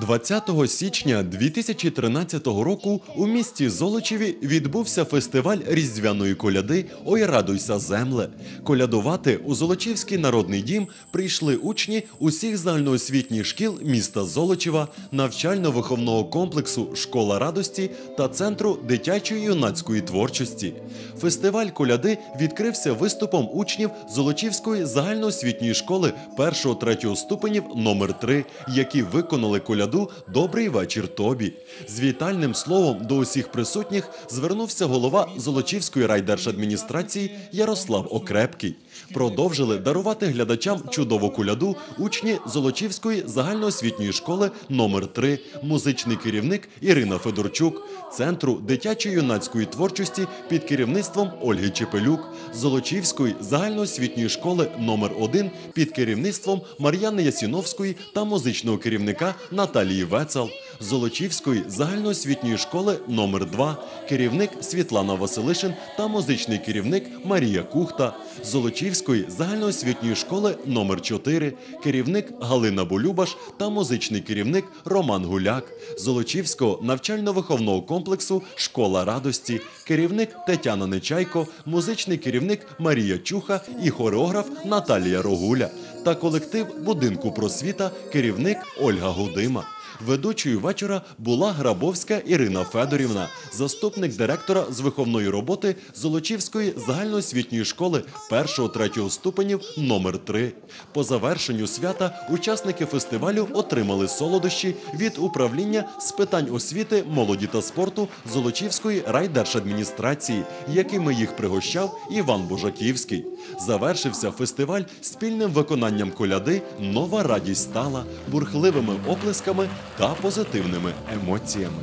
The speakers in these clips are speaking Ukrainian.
20 січня 2013 року у місті Золочеві відбувся фестиваль різдвяної коляди Ой радуйся, земле. Колядувати у Золочівський народний дім прийшли учні усіх загальноосвітніх шкіл міста Золочева, навчально-виховного комплексу Школа радості та центру дитячої юнацької творчості. Фестиваль коляди відкрився виступом учнів Золочівської загальноосвітньої школи 1-3 ступенів номер 3 які виконали коляду Добрий вечір тобі. З вітальним словом до усіх присутніх звернувся голова Золочівської райдержадміністрації Ярослав Окрепкий. Продовжили дарувати глядачам чудову коляду учні Золочівської загальноосвітньої школи номер 3 музичний керівник Ірина Федорчук, центру дитячої юнацької творчості під керівництвом Ольги Чепелюк, Золочівської загальноосвітньої школи номер 1 під керівництвом Мар'яни Ясіновської та музичного керівника Наталії Вецел, Золочівської загальноосвітньої школи номер 2 керівник Світлана Василишин та музичний керівник Марія Кухта, Золочівської загальноосвітньої школи номер 4 керівник Галина Болюбаш та музичний керівник Роман Гуляк, Золочівського навчально-виховного комплексу Школа радості, керівник Тетяна Нечайко, музичний керівник Марія Чуха і хореограф Наталія Рогуля та колектив будинку просвіта, керівник Ольга Гудима. Ведучою вечора була Грабовська Ірина Федорівна, заступник директора з виховної роботи Золочівської загальноосвітньої школи 1-3 ступенів номер 3 По завершенню свята учасники фестивалю отримали солодощі від управління з питань освіти, молоді та спорту Золочівської райдержадміністрації, якими їх пригощав Іван Божаківський. Завершився фестиваль спільним виконанням коляди Нова радість стала бурхливими оплесками та позитивними емоціями.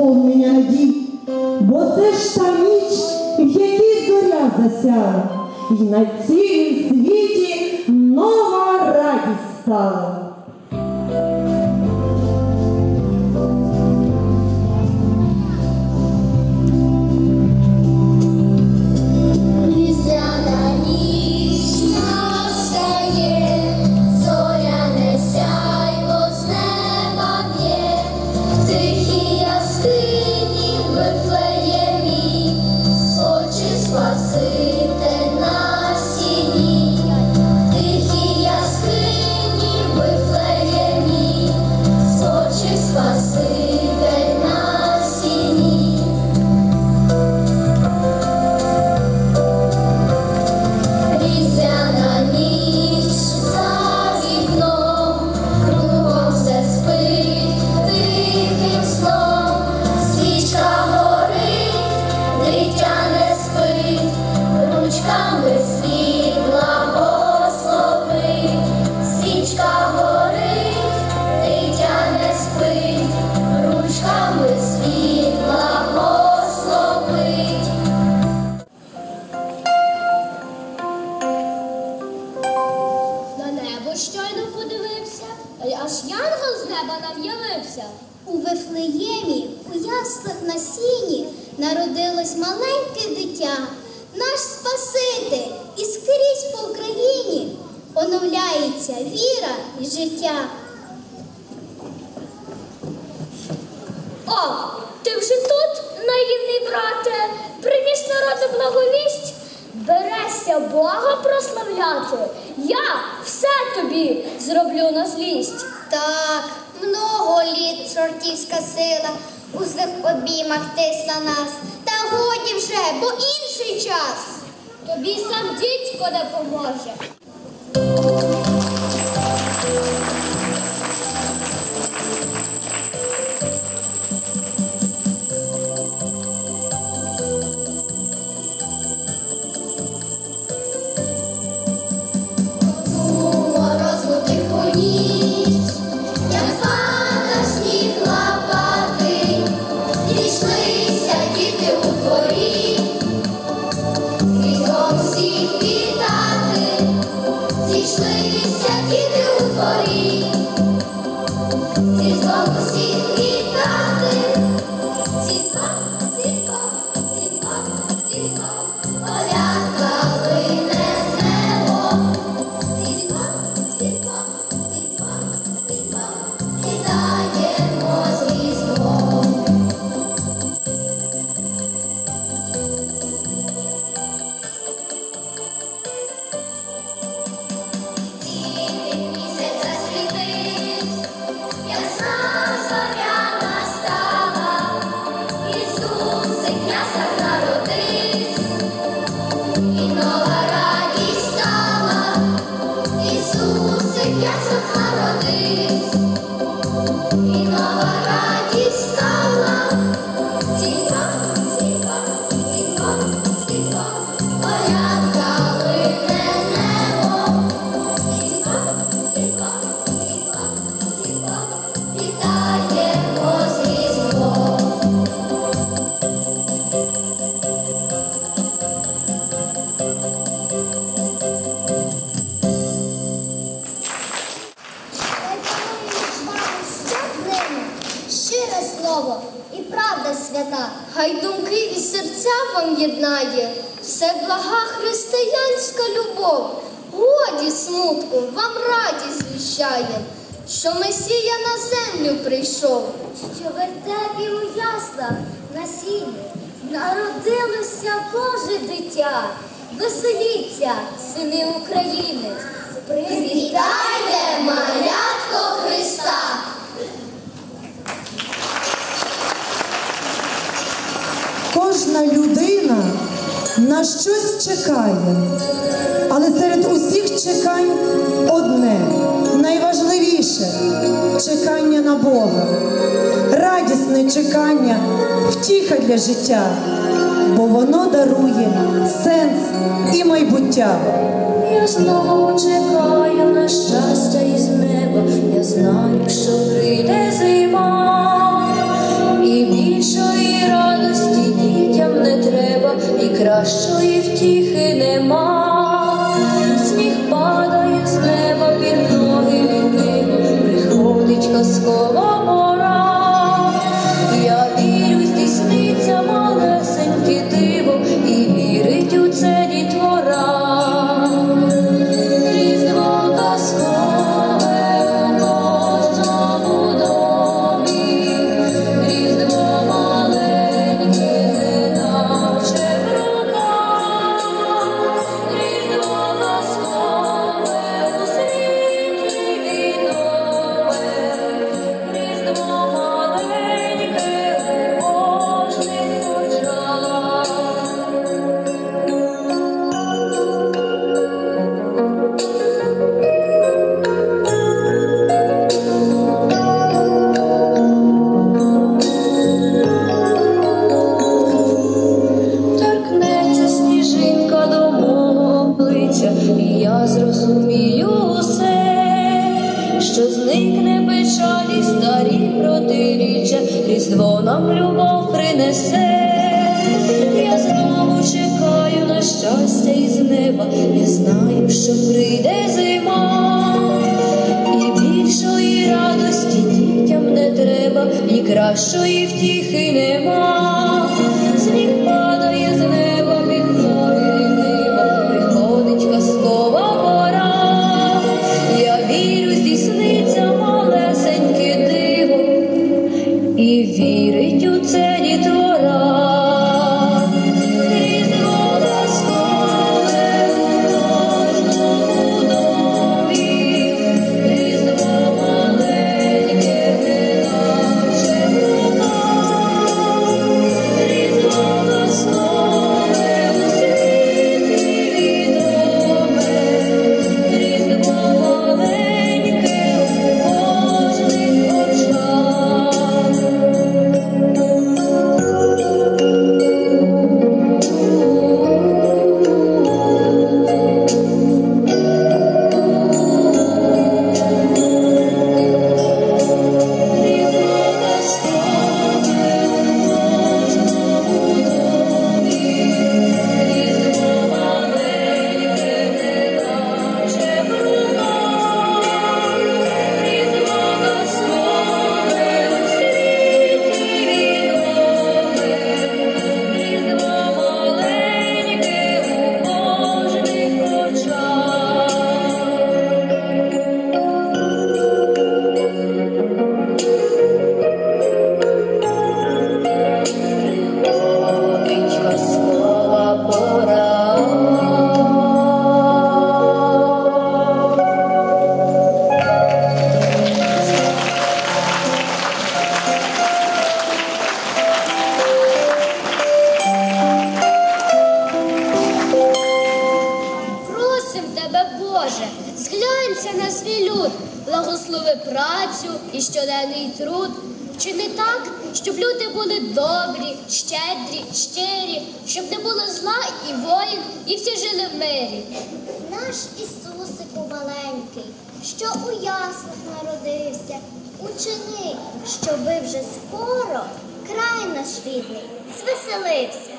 Сповнення надій, бо це ж та ніч, в якій зоря засяла, і на цілім світі нова радість стала. Сіні, народилось маленьке дитя, наш Спаситель, і скрізь по Україні оновляється віра і життя. О, ти вже тут, наївний брате, приніс народу благовість. Берешся Бога прославляти. Я все тобі зроблю на злість. Так, много літ чортівська сила у злих обіймах тисла нас. Та годі вже, бо інший час. Тобі сам дідько не блага християнська любов, годі смутку вам радість звіщає, що Месія на землю прийшов, що вертепі у яслах на сіні народилося Боже дитя, веселіться, сини України, привітайте малятко Христа! Кожна людина на щось чекає, але серед усіх чекань одне. Найважливіше чекання на Бога, радісне чекання, втіха для життя, бо воно дарує сенс і майбуття. Я знову чекаю на щастя із неба, я знаю, що прийде зима, і більшої радості кращої втіхи нема. Різдво нам любов принесе. Я знову чекаю на щастя із неба, я знаю, що прийде зима, і більшої радості дітям не треба, і кращої втіхи нема. Щоденний труд. Вчини так, щоб люди були добрі, щедрі, щирі, щоб не було зла і воїн, і всі жили в мирі. Наш Ісусику маленький, що у яслах народився, учини, щоби вже скоро край наш рідний звеселився.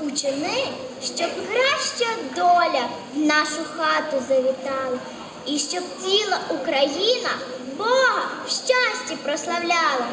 Учини, щоб краща доля в нашу хату завітала, і щоб ціла Україна Бога в щасті прославляла.